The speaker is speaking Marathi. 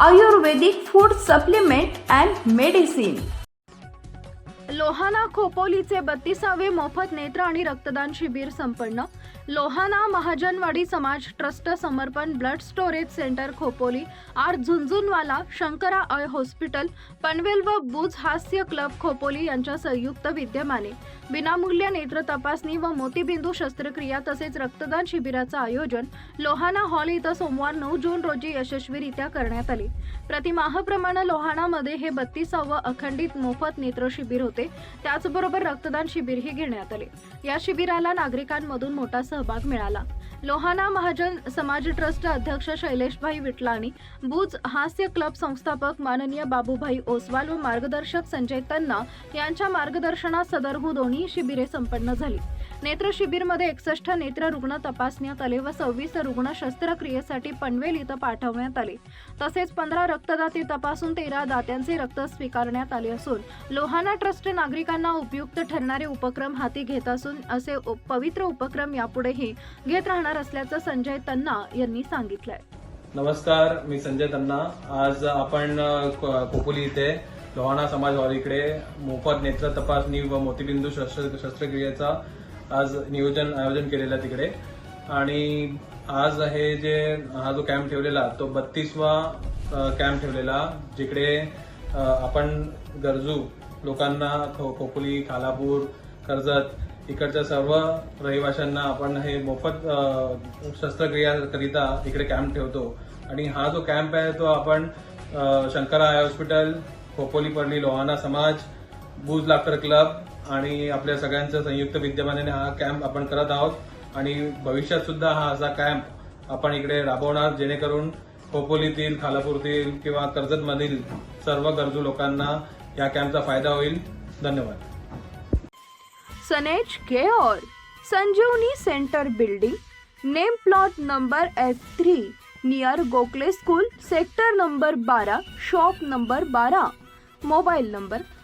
Ayurvedic food supplement and medicine. Lohana खोपोलीचे बत्तीसावे मोफत नेत्र आणि रक्तदान शिबिर संपन्न. Lohana Mahajanwadi Samaj trust Samarpan blood storage centre Khopoli R Jhunjhunwala Shankara eye hospital Panvel व बुज हास्य क्लब खोपोली यांच्या संयुक्त विद्यमाने. विनामूल्य नेत्र तपासणी व मोतीबिंदू शस्त्रक्रिया तसेच रक्तदान शिबिराचं आयोजन लोहाना हॉल इथं सोमवार नऊ जून रोजी यशस्वीरित्या करण्यात आले. प्रतिमाहप्रमाणे लोहाणामध्ये हे बत्तीसावं अखंडित मोफत नेत्र शिबिर होते. त्याचबरोबर रक्तदान शिबिरही घेण्यात आले. या शिबिराला नागरिकांमधून मोठा सहभाग मिळाला. लोहाना महाजन समाज ट्रस्ट अध्यक्ष शैलेशभाई विटलाणी बुज हास्य क्लब संस्थापक माननीय बाबूभाई ओसवाल व मार्गदर्शक संजय तन्ना यांच्या मार्गदर्शनात सदरहू दोन्ही शिबिरे संपन्न झाली. नेत्र शिबिरमध्ये एकसष्ट नेत्र रुग्ण तपासण्यात आले व सव्वीस रुग्ण शस्त्रक्रियेसाठी पनवेल इथं पाठवण्यात आले. तसेच पंधरा रक्तदाते तपासून तेरा दात्यांचे रक्त स्वीकारण्यात आले असून लोहाना ट्रस्ट नागरिकांना उपयुक्त ठरणारे उपक्रम हाती घेत असून असे पवित्र उपक्रम यापुढेही घेत राहणार असल्याचं संजय तन्ना यांनी सांगितलंय. नमस्कार मी संजय तन्ना. आज आपण कोपोली इथे लोहाना समाज इकडे मोफत नेत्र तपासणी व मोतीबिंदू शस्त्र शस्त्रक्रियेचा आज नियोजन आयोजन केलेलं आहे तिकडे. आणि आज हे जे हा जो कॅम्प ठेवलेला तो बत्तीसवा कॅम्प ठेवलेला जिकडे आपण गरजू लोकांना खो खोपोली खालापूर कर्जत इकडच्या सर्व रहिवाशांना आपण हे मोफत शस्त्रक्रियाकरिता इकडे कॅम्प ठेवतो. आणि हा जो कॅम्प आहे तो आपण शंकरा आय हॉस्पिटल खोपोली पर्ली लोहाना समाज बुज लाफ्टर क्लब आणि आपल्या सगळ्यांचं संयुक्त विद्यमानाने हा कॅम्प आपण करत आहोत. आणि भविष्यात सुद्धा हा असा कॅम्प आपण इकडे राबवणार जेणेकरून खोपोलीतील खालापूरतील किंवा कर्जतमधील सर्व गरजू लोकांना या कॅम्पचा फायदा होईल. धन्यवाद. सनेज केओर Sanjeevani center building name plot number F three near Gokhale school sector number बारा शॉप नंबर बारा मोबाईल नंबर